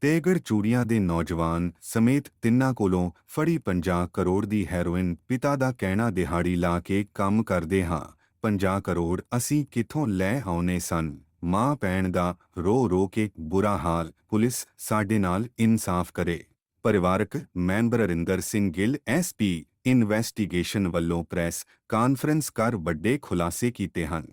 ਤੇਗੜ ਚੂੜੀਆਂ ਦੇ ਨੌਜਵਾਨ ਸਮੇਤ ਤਿੰਨਾਂ ਕੋਲੋਂ ਫੜੀ 50 ਕਰੋੜ ਦੀ ਹੈਰੋਇਨ ਪਿਤਾ ਦਾ ਕਹਿਣਾ ਦਿਹਾੜੀ ਲਾ ਕੇ ਕੰਮ ਕਰਦੇ ਹਾਂ 50 ਕਰੋੜ ਅਸੀਂ ਕਿੱਥੋਂ ਲੈ ਆਉਨੇ ਸਨ? ਮਾਂ ਪੈਣ ਦਾ ਰੋ ਰੋ ਕੇ ਬੁਰਾ ਹਾਲ, ਪੁਲਿਸ ਸਾਡੇ ਨਾਲ ਇਨਸਾਫ ਕਰੇ। ਪਰਿਵਾਰਕ member Rinder Singh Gill SP investigation ਵੱਲੋਂ ਪ੍ਰੈਸ ਕਾਨਫਰੰਸ ਕਰ ਵੱਡੇ ਖੁਲਾਸੇ ਕੀਤੇ ਹਨ।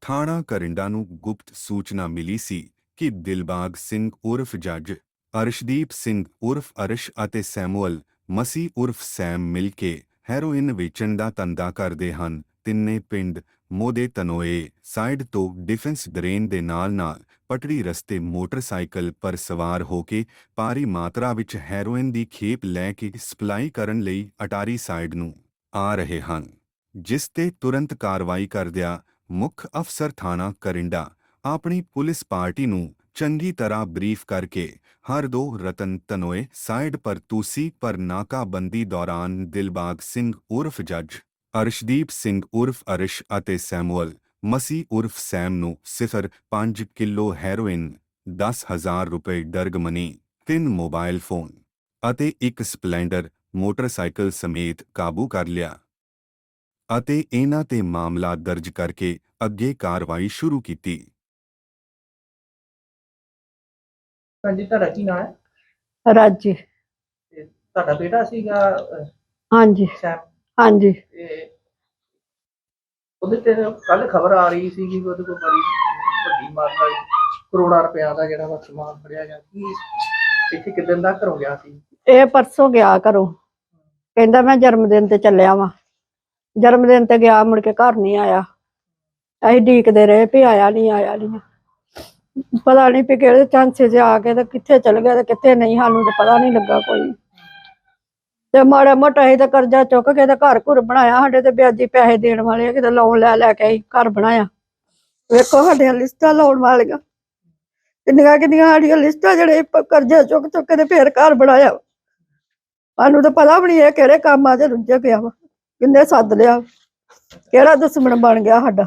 ਥਾਣਾ ਕਰਿੰਡਾ ਨੂੰ ਗੁਪਤ ਸੂਚਨਾ ਮਿਲੀ ਸੀ ਕਿ ਦਿਲਬਾਗ ਸਿੰਘ ਉਰਫ ਜੱਜ ਅਰਸ਼ਦੀਪ ਸਿੰਘ ਉਰਫ ਅਰਸ਼ ਅਤੇ ਸੈਮੂਅਲ, ਮਸੀ ਉਰਫ ਸੈਮ ਮਿਲ ਕੇ ਹੈਰੋਇਨ ਵੇਚਣ ਦਾ ਧੰਦਾ ਕਰਦੇ ਹਨ। ਤਿੰਨੇ ਪਿੰਡ ਮੋਦੇ ਤਨੋਏ ਸਾਈਡ ਤੋਂ ਡਿਫੈਂਸ ਡਰੇਨ ਦੇ ਨਾਲ-ਨਾਲ ਪਟੜੀ ਰਸਤੇ ਮੋਟਰਸਾਈਕਲ ਪਰ ਸਵਾਰ ਹੋ ਕੇ ਭਾਰੀ ਮਾਤਰਾ ਵਿੱਚ ਹੈਰੋਇਨ ਦੀ ਖੇਪ ਲੈ ਕੇ ਸਪਲਾਈ ਕਰਨ ਲਈ ਅਟਾਰੀ ਸਾਈਡ ਨੂੰ ਆ ਰਹੇ ਹਨ, ਜਿਸ ਤੇ ਤੁਰੰਤ ਕਾਰਵਾਈ ਕਰਦਿਆਂ ਮੁੱਖ ਅਫਸਰ ਥਾਣਾ ਕਰਿੰਡਾ ਆਪਣੀ ਪੁਲਿਸ ਪਾਰਟੀ ਨੂੰ ਚੰਗੀ ਤਰ੍ਹਾਂ ਬਰੀਫ ਕਰਕੇ ਹਰ ਦੋ ਰਤਨ ਤਨੋਏ ਸਾਈਡ ਪਰ ਤੂਸੀ ਪਰ ਨਾਕਾਬੰਦੀ ਦੌਰਾਨ ਦਿਲਬਾਗ ਸਿੰਘ ਉਰਫ ਜੱਜ, ਅਰਸ਼ਦੀਪ ਸਿੰਘ ਉਰਫ ਅਰਸ਼ ਅਤੇ ਸੈਮੂਅਲ, ਮਸੀ ਉਰਫ ਸੈਮ ਨੂੰ ਸਿਫਰ 5 ਕਿਲੋ ਹੈਰੋਇਨ 10000 ਰੁਪਏ ਡਰਗ ਮਨੀ, ਤਿੰਨ ਮੋਬਾਈਲ ਫੋਨ ਅਤੇ ਇੱਕ ਸਪਲੈਂਡਰ ਮੋਟਰਸਾਈਕਲ ਸਮੇਤ ਕਾਬੂ ਕਰ ਲਿਆ ਅਤੇ ਇਹਨਾਂ ਤੇ ਮਾਮਲਾ ਦਰਜ ਕਰਕੇ ਅੱਗੇ ਕਾਰਵਾਈ ਸ਼ੁਰੂ ਕੀਤੀ। ਹਾਂਜੀ ਤੁਹਾਡਾ ਕੀ ਨਾਮ ਹੈ? ਰਾਜੀ। ਤੇ ਤੁਹਾਡਾ ਬੇਟਾ ਸੀਗਾ ਅਹ, ਹਾਂਜੀ। ਸੈਮ? ਹਾਂਜੀ। ਤੇ ਉਹਦੇ ਤੇ ਕੱਲ ਖਬਰ ਆ ਰਹੀ ਸੀ ਕਿ ਉਹਦੇ ਕੋਲ ਬੜੀ ਵੱਡੀ ਮਾਤਰਾ ਕਰੋੜਾਂ ਰੁਪਇਆ ਦਾ ਜਿਹੜਾ ਵਾ ਸਮਾਨ ਫੜਿਆ ਗਿਆ ਕੀ ਇੱਥੇ ਕਿਦਾਂ ਦਾ ਘਰੋਂ ਗਿਆ ਸੀ? ਇਹ ਪਰਸੋਂ ਗਿਆ ਘਰੋਂ। ਕਹਿੰਦਾ ਮੈਂ ਜਨਮ ਦਿਨ ਤੇ ਚੱਲਿਆ ਵਾਂ। ਜਨਮ ਦਿਨ ਤੇ ਗਿਆ ਮੁੜ ਕੇ ਘਰ ਨਹੀਂ ਆਇਆ। ਅਸੀਂ ਢੀਕਦੇ ਰਹੇ ਵੀ ਆਇਆ ਨਹੀਂ ਆਇਆ ਨਹੀਂ ਪਤਾ ਨਹੀਂ ਵੀ ਕਿਹੜੇ ਚਾਂਸੇ 'ਚ ਆ ਕੇ ਤੇ ਕਿੱਥੇ ਚਲ ਗਿਆ ਤੇ ਕਿੱਥੇ ਨਹੀਂ ਸਾਨੂੰ ਤੇ ਪਤਾ ਨਹੀਂ ਲੱਗਾ ਕੋਈ। ਤੇ ਮਾੜਾ ਮੋਟਾ ਅਸੀਂ ਤਾਂ ਕਰਜ਼ਾ ਚੁੱਕ ਕੇ ਤੇ ਘਰ ਘੁਰ ਬਣਾਇਆ ਸਾਡੇ ਤੇ ਵਿਆਜੀ ਪੈਸੇ ਦੇਣ ਵਾਲੇ ਆ, ਕਿਤੇ ਲੋਨ ਲੈ ਲੈ ਕੇ ਅਸੀਂ ਘਰ ਬਣਾਇਆ। ਵੇਖੋ ਸਾਡੀਆਂ ਲਿਸਟਾਂ ਲਾਉਣ ਵਾਲੀਆਂ। ਕਿੰਨੀਆਂ ਕਿੰਨੀਆਂ ਸਾਡੀਆਂ ਲਿਸਟਾਂ ਜਿਹੜੇ ਕਰਜ਼ਾ ਚੁੱਕ ਚੁੱਕ ਕੇ ਤੇ ਫੇਰ ਘਰ ਬਣਾਇਆ। ਸਾਨੂੰ ਤਾਂ ਪਤਾ ਵੀ ਨਹੀਂ ਇਹ ਕਿਹੜੇ ਕੰਮਾਂ 'ਚ ਰੁੱਝ ਗਿਆ ਵਾ ਕਿੰਨੇ ਸੱਦ ਲਿਆ ਕਿਹੜਾ ਦੁਸ਼ਮਣ ਬਣ ਗਿਆ ਸਾਡਾ।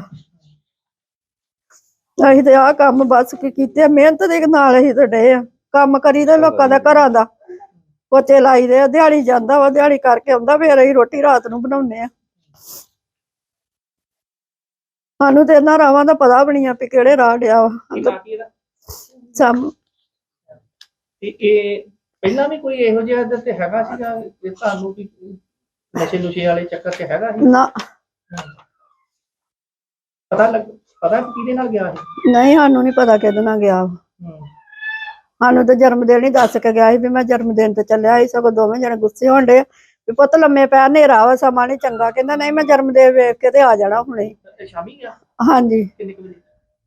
ਅਸੀਂ ਤੇ ਆਹ ਕੰਮ ਬਸ ਕੀ ਕੀਤੇ ਆ, ਮਿਹਨਤ ਦੇ ਨਾਲ ਅਸੀਂ ਤਾਂ ਡੇ ਆ ਕੰਮ ਕਰੀਦਾ ਲੋਕਾਂ ਦਾ ਘਰਾਂ ਦਾ। ਪੋਚੇ ਲਾਈਦੇ ਆ ਦਿਹਾੜੀ ਜਾਂਦਾ ਵਾ ਦਿਹਾੜੀ ਕਰਕੇ ਆਉਂਦਾ ਫੇਰ ਅਸੀਂ ਰੋਟੀ ਰਾਤ ਨੂੰ ਬਣਾਉਂਦੇ ਆ। ਸਾਨੂੰ ਤੇ ਇਹਨਾਂ ਰਾਵਾਂ ਦਾ ਪਤਾ ਵੀ ਨਹੀਂ ਆ ਵੀ ਕਿਹੜੇ ਰਾਹ ਡਿਆ ਵਾ। ਕੀ ਨਾਂ ਕੀ ਇਹਦਾ? ਸਮ ਤੇ ਇਹ ਪਹਿਲਾਂ ਵੀ ਕੋਈ ਇਹੋ ਜਿਹਾ ਇਹਦੇ ਤੇ ਹੈਗਾ ਸੀਗਾ ਇਹ ਤੁਹਾਨੂੰ ਵੀ ਨਸ਼ੇ ਨੁਸ਼ੇ ਵਾਲੇ ਚੱਕਰ 'ਚ ਹੈਗਾ ਸੀ? ਨਾ। ਪਤਾ ਲੱਗ ਪਤਾ ਕਿ ਕਿਹਦੇ ਨਾਲ ਗਿਆ ਸੀ? ਨਹੀਂ ਸਾਨੂੰ ਨਹੀਂ ਪਤਾ ਕਿਹਦੇ ਨਾਲ ਗਿਆ ਵਾ। ਹੂੰ। ਸਾਨੂੰ ਤਾਂ ਜਨਮ ਦਿਨ ਹੀ ਦੱਸ ਕੇ ਗਿਆ ਸੀ ਵੀ ਮੈਂ ਜਨਮ ਦਿਨ ਤੇ ਚੱਲਿਆ ਸੀ ਸਗੋਂ ਦੋਵੇਂ ਜਣੇ ਗੁੱਸੇ ਹੋਣ ਡੇ ਵੀ ਪੁੱਤ ਲੰਮੇ ਪੈ ਹਨੇਰਾ ਵਾ ਸਮਾਂ ਨੀ ਚੰਗਾ। ਕਹਿੰਦਾ ਨਹੀਂ ਮੈਂ ਜਨਮ ਦਿਨ ਵੇਖ ਕੇ ਤੇ ਆ ਜਾਣਾ ਹੁਣੇ। ਤੇ ਸ਼ਾਮੀ ਗਿਆ? ਹਾਂਜੀ। ਕਿੰਨੇ ਕੁ ਵਜੇ?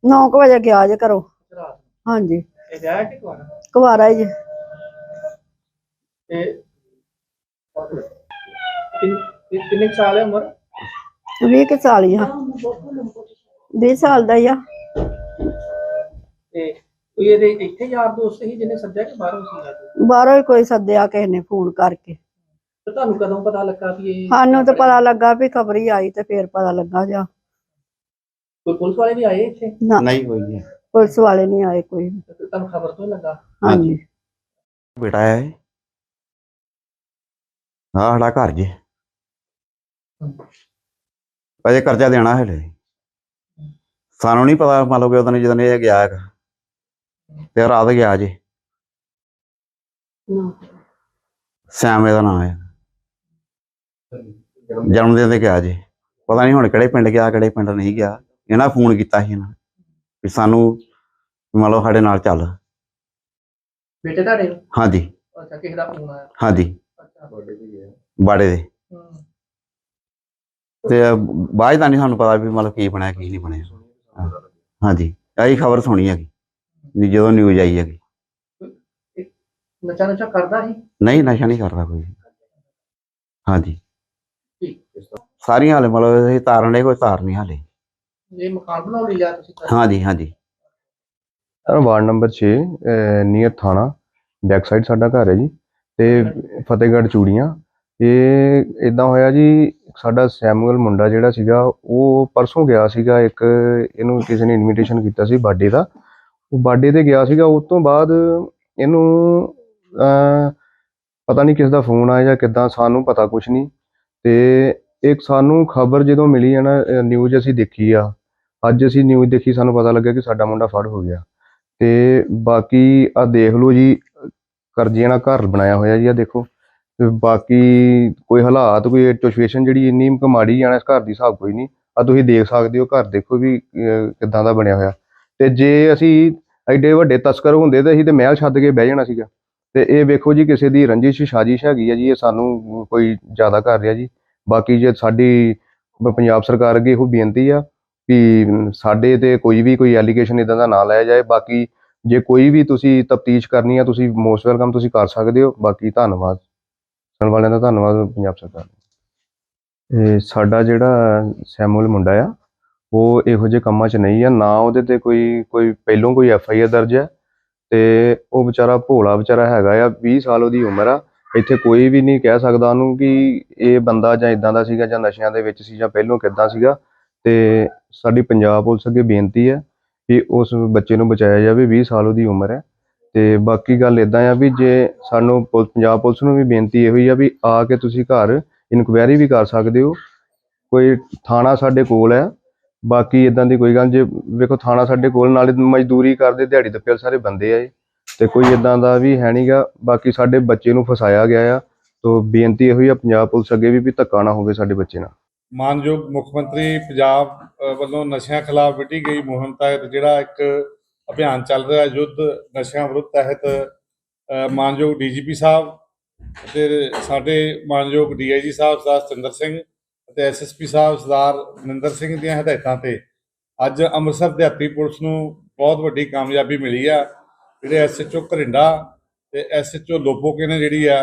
9 ਵਜੇ ਗਿਆ ਜੇ ਰਾਤ ਨੂੰ? ਹਾਂਜੀ। ਇਹ ਵਿਆਹ ਕਿ ਕੁਆਰਾ ਕੁਵਾਰਾ ਹੀ ਜੇ। ਤੇ ਕਿੰਨ- ਕਿੰਨ- ਕਿੰਨੇ ਕੁ ਸਾਲ ਹੈ ਉਮਰ? 20 ਕੁ ਸਾਲ ਹੀ ਆ। 20 ਸਾਲ ਦਾ ਆ। ਤੇ ਕੋਈ ਇਹਦੇ ਇੱਥੇ ਯਾਰ ਦੋਸਤ ਸੀ ਜਿਹਨੇ ਸੱਦਿਆ ਕਿ ਬਾਹਰੋਂ ਸੀ ਬਾਹਰੋਂ ਹੀ ਕੋਈ ਸੱਦਿਆ ਕਿਸੇ ਨੇ ਫੋਨ ਕਰਕੇ। ਤੇ ਤੁਹਾਨੂੰ ਕਦੋਂ ਪਤਾ ਲੱਗਾ ਵੀ ਇਹ ਸਾਨੂੰ ਤਾਂ ਪਤਾ ਲੱਗਾ ਵੀ ਖਬਰ ਹੀ ਆਈ ਤੇ ਫੇਰ ਪਤਾ ਲੱਗਾ ਜਾ। ਕੋਈ ਪੁਲਿਸ ਵਾਲੇ ਵੀ ਆਏ ਇੱਥੇ? ਨਾ। ਨਹੀਂ ਕੋਈ ਨਹੀਂ। ਪੁਲਿਸ ਵਾਲੇ ਨਹੀਂ ਆਏ ਕੋਈ ਵੀ। ਤੇ ਤੁਹਾਨੂੰ ਖਬਰ ਤੋਂ ਹੀ ਲੱਗਾ? ਹਾਂਜੀ। ਬੇਟਾ ਹੈ। ਆਹ ਸਾਡਾ ਘਰ ਜੇ। ਅਜੇ ਕਰਜ਼ਾ ਦੇਣਾ ਹਲੇ। ਸਾਨੂੰ ਨਹੀਂ ਪਤਾ ਮੰਨ ਲਓ ਕਿ ਉਦੋਂ ਜਦੋਂ ਇਹ ਗਿਆ ਹੈਗਾ ਤੇ ਰਾਤ ਗਿਆ ਜੇ। ਸੈਮ ਇਹਦਾ ਨਾਮ ਹੈ। ਜਨਮ ਦਿਨ ਤੇ ਗਿਆ ਜੇ। ਪਤਾ ਨਹੀਂ ਹੁਣ ਕਿਹੜੇ ਪਿੰਡ ਗਿਆ ਕਿਹੜੇ ਪਿੰਡ ਨਹੀਂ ਗਿਆ। ਇਹਨਾਂ ਫੋਨ ਕੀਤਾ ਸੀ ਇਹਨਾਂ ਵੀ ਸਾਨੂੰ ਮੰਨ ਲਓ ਸਾਡੇ ਨਾਲ ਚੱਲ। ਬੇਟੇ ਤੁਹਾਡੇ? ਹਾਂਜੀ। ਅੱਛਾ ਕਿਸੇ ਦਾ ਫੋਨ ਆਇਆ? ਹਾਂਜੀ। ਅੱਛਾ। ਬਾੜੇ ਦੇ। ਹੂੰ। ਤੇ ਬਾਅਦ ਦਾ ਨਹੀਂ ਸਾਨੂੰ ਪਤਾ ਵੀ ਮਤਲਬ ਕੀ ਬਣਿਆ ਕੀ ਨਹੀਂ ਬਣਿਆ। ਹਾਂ। ਹਾਂਜੀ। ਆਹੀ ਖਬਰ ਸੁਣੀ ਹੈਗੀ। ਵੀ ਜਦੋਂ ਨਿਊਜ਼ ਆਈ ਹੈਗੀ। ਨਸ਼ਾ ਨਸ਼ਾ ਕਰਦਾ ਸੀ? ਨਹੀਂ ਨਸ਼ਾ ਨਹੀਂ ਕਰਦਾ ਕੋਈ। ਹਾਂਜੀ। ਸਾਰੀਆਂ ਹਾਲੇ ਮਤਲਬ ਇਹ ਤਾਰਨ ਦੇ ਕੋਈ ਤਾਰ ਨਹੀਂ ਹਾਲੇ। ਇਹ ਮਕਾਨ ਬਣਾਉਣ ਲਈ ਲਿਆ ਤੁਸੀਂ ਤਾਂ? ਹਾਂਜੀ ਹਾਂਜੀ। ਸਰ ਵਾਰਡ ਨੰਬਰ 6 ਨੀਅਰ ਥਾਣਾ। ਬੈਕ ਸਾਈਡ ਸਾਡਾ ਘਰ ਹੈ ਜੀ। ਤੇ ਫਤਿਹਗੜ੍ਹ ਚੂੜੀਆਂ। ਇਹ ਇਦਾਂ ਹੋਇਆ ਜੀ ਸਾਡਾ ਸੈਮੂਅਲ ਮੁੰਡਾ ਜਿਹੜਾ ਸੀਗਾ, ਉਹ ਪਰਸੋਂ ਗਿਆ ਸੀਗਾ ਇੱਕ, ਇਹਨੂੰ ਕਿਸੇ ਨੇ ਇਨਵੀਟੇਸ਼ਨ ਕੀਤਾ ਸੀ ਬਰਥਡੇ ਦਾ। ਉਹ ਬਰਥਡੇ ਤੇ ਗਿਆ ਸੀਗਾ, ਉਸ ਤੋਂ ਬਾਅਦ ਇਹਨੂੰ ਪਤਾ ਨਹੀਂ ਕਿਸ ਦਾ ਫੋਨ ਆਇਆ ਜਾਂ ਕਿੱਦਾਂ, ਸਾਨੂੰ ਪਤਾ ਕੁਝ ਨਹੀਂ। ਤੇ ਇੱਕ ਸਾਨੂੰ ਖਬਰ ਜਦੋਂ ਮਿਲੀ ਹੈ ਨਾ ਨਿਊਜ਼ ਅਸੀਂ ਦੇਖੀ ਆ। ਅੱਜ ਅਸੀਂ ਨਿਊਜ਼ ਦੇਖੀ, ਸਾਨੂੰ ਪਤਾ ਲੱਗਾ ਕਿ ਸਾਡਾ ਮੁੰਡਾ ਫੜ ਹੋ ਗਿਆ। ਤੇ ਬਾਕੀ ਆ ਦੇਖ ਲਓ ਜੀ ਕਰਜ਼ੇ ਨਾਲ ਘਰ ਬਣਾਇਆ ਹੋਇਆ ਜੀ ਆ ਦੇਖੋ। ਤੇ ਬਾਕੀ ਕੋਈ ਹਾਲਾਤ ਕੋਈ ਸਿਚੁਏਸ਼ਨ ਜਿਹੜੀ ਇੰਨੀ ਕੁ ਮਾੜੀ ਜਾਣਾ ਇਸ ਘਰ ਦੀ ਹਿਸਾਬ ਕੋਈ ਨਹੀਂ। ਆ ਤੁਸੀਂ ਦੇਖ ਸਕਦੇ ਹੋ ਘਰ ਦੇਖੋ ਵੀ ਅਹ, ਕਿੱਦਾਂ ਦਾ ਬਣਿਆ ਹੋਇਆ। ਤੇ ਜੇ ਅਸੀਂ ਐਡੇ ਵੱਡੇ ਤਸਕਰ ਹੁੰਦੇ ਤਾਂ ਅਸੀਂ ਤੇ ਮਹਿਲ ਛੱਡ ਕੇ ਬਹਿ ਜਾਣਾ ਸੀਗਾ। ਤੇ ਇਹ ਵੇਖੋ ਜੀ ਕਿਸੇ ਦੀ ਰੰਜਿਸ਼ ਸਾਜ਼ਿਸ਼ ਹੈਗੀ ਆ ਜੀ ਇਹ ਸਾਨੂੰ ਕੋਈ ਜ਼ਿਆਦਾ ਕਰ ਰਿਹਾ ਜੀ। ਬਾਕੀ ਜੇ ਸਾਡੀ ਪ- ਪੰਜਾਬ ਸਰਕਾਰ ਅੱਗੇ ਇਹੋ ਬੇਨਤੀ ਆ ਵੀ ਸਾਡੇ ਤੇ ਕੋਈ ਵੀ ਕੋਈ ਐਲੀਗੇਸ਼ਨ ਇਦਾਂ ਦਾ ਨਾ ਲਾਇਆ ਜਾਏ। ਬਾਕੀ ਜੇ ਕੋਈ ਵੀ ਤੁਸੀਂ ਤਫਤੀਸ਼ ਕਰਨੀ ਆ ਤੁਸੀਂ ਮੋਸਟ ਵੈਲਕਮ ਤੁਸੀਂ ਕਰ ਸਕਦੇ ਹੋ। ਬਾਕੀ ਧੰਨਵਾਦ। ਸੁਣਨ ਵਾਲਿਆਂ ਦਾ ਧੰਨਵਾਦ ਪੰਜਾਬ ਸਰਕਾਰ ਇਹ ਸਾਡਾ ਜਿਹੜਾ ਸੈਮੂਅਲ ਮੁੰਡਾ ਆ, ਉਹ ਇਹੋ ਜਿਹੇ ਕੰਮਾਂ 'ਚ ਨਹੀਂ ਆ, ਨਾ ਉਹਦੇ ਤੇ ਕੋਈ ਕੋਈ ਪਹਿਲੋਂ ਕੋਈ ਐਫ ਆਈ ਆਰ ਦਰਜ ਹੈ ਤੇ ਉਹ ਵਿਚਾਰਾ ਭੋਲਾ ਵਿਚਾਰਾ ਹੈਗਾ ਆ 20 ਸਾਲ ਉਹਦੀ ਉਮਰ ਆ। ਇੱਥੇ ਕੋਈ ਵੀ ਨਹੀਂ ਕਹਿ ਸਕਦਾ ਉਹਨੂੰ ਕਿ ਇਹ ਬੰਦਾ ਜਾਂ ਇਦਾਂ ਦਾ ਸੀਗਾ ਜਾਂ ਨਸ਼ਿਆਂ ਦੇ ਵਿੱਚ ਸੀ ਜਾਂ ਪਹਿਲੋਂ ਕਿੱਦਾਂ ਸੀਗਾ। ਤੇ ਸਾਡੀ ਪੰਜਾਬ ਪੁਲਿਸ ਅੱਗੇ ਬੇਨਤੀ ਹੈ ਕਿ ਉਸ ਬੱਚੇ ਨੂੰ ਬਚਾਇਆ ਜਾਵੇ 20 ਸਾਲ ਉਹਦੀ ਉਮਰ ਹੈ ਤੇ ਬਾਕੀ ਗੱਲ ਇਦਾਂ ਆ ਵੀ ਜੇ ਸਾਨੂੰ ਪੁਲ- ਪੰਜਾਬ ਪੁਲਿਸ ਨੂੰ ਵੀ ਬੇਨਤੀ ਇਹੋ ਹੀ ਆ ਵੀ ਆ ਕੇ ਤੁਸੀਂ ਘਰ ਇਨਕੁਆਇਰੀ ਵੀ ਕਰ ਸਕਦੇ ਹੋ। ਕੋਈ ਥਾਣਾ ਸਾਡੇ ਕੋਲ ਹੈ ਬਾਕੀ ਇਦਾਂ ਦੀ ਕੋਈ ਗੱਲ ਜੇ ਵੇਖੋ ਥਾਣਾ ਸਾਡੇ ਕੋਲ ਨਾਲੇ ਮਜ਼ਦੂਰੀ ਕਰਦੇ ਦਿਹਾੜੀ ਦੱਪੇ ਸਾਰੇ ਬੰਦੇ ਆ ਇਹ। ਤੇ ਕੋਈ ਇਦਾਂ ਦਾ ਵੀ ਹੈ ਨਹੀਂਗਾ ਬਾਕੀ ਸਾਡੇ ਬੱਚੇ ਨੂੰ ਫਸਾਇਆ ਗਿਆ ਆ ਤੋ ਬੇਨਤੀ ਇਹੋ ਹੀ ਆ ਪੰਜਾਬ ਪੁਲਿਸ ਅੱਗੇ ਵੀ ਵੀ ਧੱਕਾ ਨਾ ਹੋਵੇ ਸਾਡੇ ਬੱਚੇ ਨਾਲ। ਮਾਨਯੋਗ ਮੁੱਖ ਮੰਤਰੀ ਪੰਜਾਬ ਅ, ਵੱਲੋਂ ਨਸ਼ਿਆਂ ਖਿਲਾਫ ਵਿੱਢੀ ਗਈ ਮੁਹਿੰਮ ਤਹਿਤ ਜਿਹੜਾ ਇੱਕ ਅਭਿਆਨ ਚੱਲ ਰਿਹਾ ਯੁੱਧ ਨਸ਼ਿਆਂ ਵਿਰੁੱਧ ਤਹਿਤ ਅ, ਮਾਨਯੋਗ ਡੀਜੀਪੀ ਸਾਹਿਬ ਅਤੇ ਸਾਡੇ ਮਾਨਯੋਗ ਡੀਆਈਜੀ ਸਾਹਿਬ ਸਰਦਾਰ ਸਤਿੰਦਰ ਸਿੰਘ ਅਤੇ ਐਸਐਸਪੀ ਸਾਹਿਬ ਸਰਦਾਰ ਮਨਿੰਦਰ ਸਿੰਘ ਦੀਆਂ ਹਦਾਇਤਾਂ ਤੇ ਅੱਜ ਅੰਮ੍ਰਿਤਸਰ ਦਿਹਾਤੀ ਪੁਲਿਸ ਨੂੰ ਬਹੁਤ ਵੱਡੀ ਕਾਮਯਾਬੀ ਮਿਲੀ ਆ। ਜਿਹੜੇ ਐਸਐਚਓ ਘਰਿੰਡਾ ਤੇ ਐਸਐਚਓ ਲੋਪੋਕੇ ਨੇ ਜਿਹੜੀ ਆ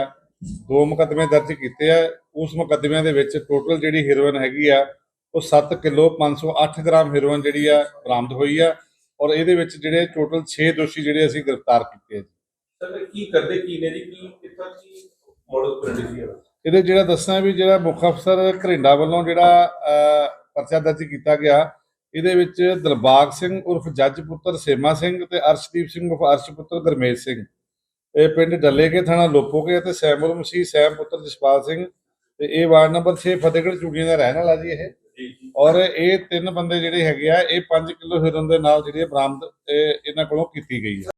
ਦੋ ਮੁਕੱਦਮੇ ਦਰਜ ਕੀਤੇ ਆ। ਉਸ ਮੁਕੱਦਮਿਆਂ ਦੇ ਵਿੱਚ ਟੋਟਲ ਜਿਹੜੀ ਹੀਰੋਇਨ ਹੈਗੀ ਆ ਉਹ 7 ਕਿਲੋ 508 ਗ੍ਰਾਮ ਹੀਰੋਇਨ ਜਿਹੜੀ ਆ ਬਰਾਮਦ ਹੋਈ ਆ। ਔਰ ਇਹਦੇ ਵਿੱਚ ਜਿਹੜੇ ਟੋਟਲ 6 ਦੋਸ਼ੀ ਜਿਹੜੇ ਅਸੀਂ ਗ੍ਰਿਫਤਾਰ ਕੀਤੇ ਆ ਸਰ ਕੀ ਕਰਦੇ ਕੀ ਨੇ ਜੀ? ਕੀ ਕਿੱਥੋਂ ਕੀ ਮੋਡਲ ਪ੍ਰੈਕਟਿਸ ਹੈ ਇਹਦੇ ਜਿਹੜਾ ਦੱਸਣਾ ਵੀ ਜਿਹੜਾ ਮੁੱਖ ਅਫਸਰ ਘਰਿੰਡਾ ਵੱਲੋਂ ਜਿਹੜਾ ਪਰਚਾ ਦਰਜ ਕੀਤਾ ਗਿਆ ਇਹਦੇ ਵਿੱਚ ਦਿਲਬਾਗ ਸਿੰਘ ਉਰਫ ਜੱਜ ਪੁੱਤਰ ਸੇਮਾ ਸਿੰਘ ਤੇ ਅਰਸ਼ਦੀਪ ਸਿੰਘ ਉਰਫ ਅਰਸ਼ ਪੁੱਤਰ ਗਰਮੇਜ ਸਿੰਘ। ਇਹ ਪਿੰਡ ਡੱਲੇਕੇ ਥਾਣਾ ਲੋਪੋਕੇ ਅਤੇ ਸੈਮੁਲ ਮਸੀਹ ਸੈਮ ਪੁੱਤਰ ਜਸਪਾਲ ਸਿੰਘ ਤੇ ਇਹ ਵਾਰਡ ਨੰਬਰ 6 ਫਤਿਹਗੜ੍ਹ ਚੂੜੀਆਂ ਦਾ ਰਹਿਣ ਵਾਲਾ ਜੀ ਇਹ। ਔਰ ਇਹ ਤਿੰਨ ਬੰਦੇ ਜਿਹੜੇ ਹੈਗੇ ਆ, ਇਹ 5 ਕਿਲੋ ਹੀਰਨ ਦੇ ਨਾਲ ਜਿਹੜੀ ਇਹ ਬਰਾਮਦ, ਇਹ ਇਹਨਾਂ ਕੋਲੋਂ ਕੀਤੀ ਗਈ ਹੈ।